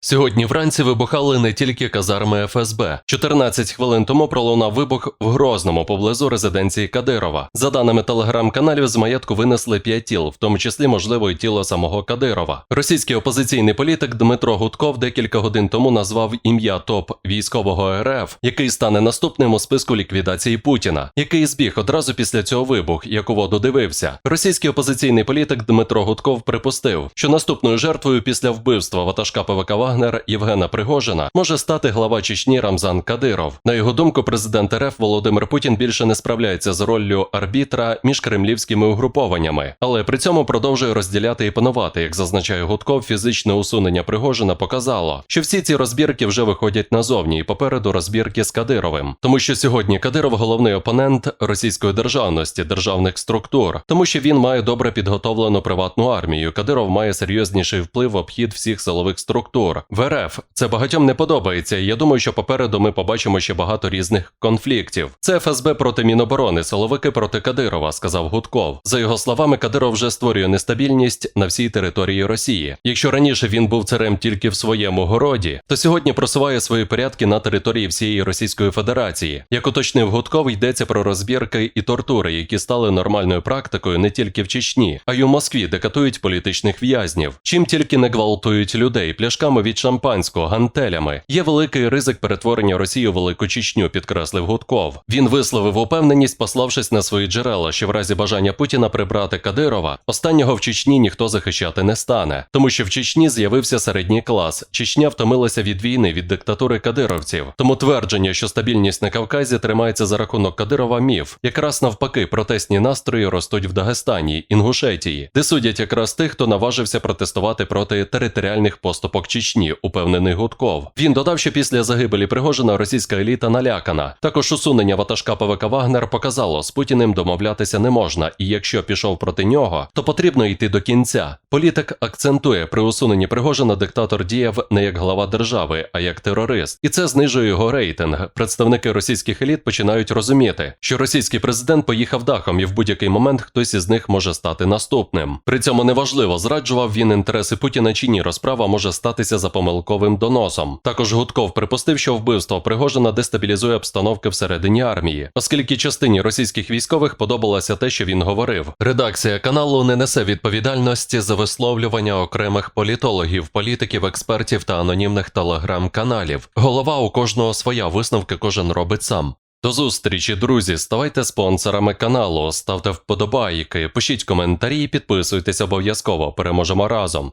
Сьогодні вранці вибухали не тільки казарми ФСБ. 14 хвилин тому пролунав вибух в Грозному поблизу резиденції Кадирова. За даними телеграм-каналів, з маєтку винесли 5 тіл, в тому числі можливо і тіло самого Кадирова. Російський опозиційний політик Дмитро Гудков декілька годин тому назвав ім'я топ військового РФ, який стане наступним у списку ліквідації Путіна, який збіг одразу після цього вибух, як у воду дивився. Російський опозиційний політик Дмитро Гудков припустив, що наступною жертвою після вбивства ватажка ПВК Вагнер Євгена Пригожина може стати глава Чечні Рамзан Кадиров. На його думку, президент РФ Володимир Путін більше не справляється з роллю арбітра між кремлівськими угрупованнями, але при цьому продовжує розділяти і панувати, як зазначає Гудков, фізичне усунення Пригожина показало, що всі ці розбірки вже виходять назовні, і попереду розбірки з Кадировим, тому що сьогодні Кадиров головний опонент російської державності, державних структур, тому що він має добре підготовлену приватну армію. Кадиров має серйозніший вплив обхід всіх силових структур. В РФ це багатьом не подобається. і Я думаю, що попереду ми побачимо ще багато різних конфліктів. Це ФСБ проти Міноборони, силовики проти Кадирова, сказав Гудков. За його словами, Кадиров вже створює нестабільність на всій території Росії. Якщо раніше він був царем тільки в своєму городі, то сьогодні просуває свої порядки на території всієї Російської Федерації. Як уточнив Гудков, йдеться про розбірки і тортури, які стали нормальною практикою не тільки в Чечні, а й у Москві, де катують політичних в'язнів. Чим тільки не гвалтують людей пляшками від шампанського, гантелями. Є великий ризик перетворення Росії у велику Чечню, підкреслив Гудков. Він висловив упевненість, пославшись на свої джерела, що в разі бажання Путіна прибрати Кадирова, останнього в Чечні ніхто захищати не стане, тому що в Чечні з'явився середній клас. Чечня втомилася від війни, від диктатури кадировців. Тому твердження, що стабільність на Кавказі тримається за рахунок Кадирова, міф. Якраз навпаки, протестні настрої ростуть в Дагестані, Інгушетії, де судять якраз тих, хто наважився протестувати проти територіальних поступок Чечні, упевнений Гудков. Він додав, що після загибелі Пригожина російська еліта налякана. Також усунення ватажка ПВК Вагнер показало, з Путіним домовлятися не можна, і якщо пішов проти нього, то потрібно йти до кінця. Політик акцентує, при усуненні Пригожина диктатор діяв не як глава держави, а як терорист, і це знижує його рейтинг. Представники російських еліт починають розуміти, що російський президент поїхав дахом, і в будь-який момент хтось із них може стати наступним. При цьому неважливо, зраджував він інтереси Путіна чи ні. Розправа може статися за помилковим доносом. Також Гудков припустив, що вбивство Пригожина дестабілізує обстановки всередині армії, оскільки частині російських військових подобалося те, що він говорив. Редакція каналу не несе відповідальності за висловлювання окремих політологів, політиків, експертів та анонімних телеграм-каналів. Голова у кожного своя висновки кожен робить сам. До зустрічі, друзі. Ставайте спонсорами каналу, ставте вподобайки, пишіть коментарі, і підписуйтесь обов'язково. Переможемо разом.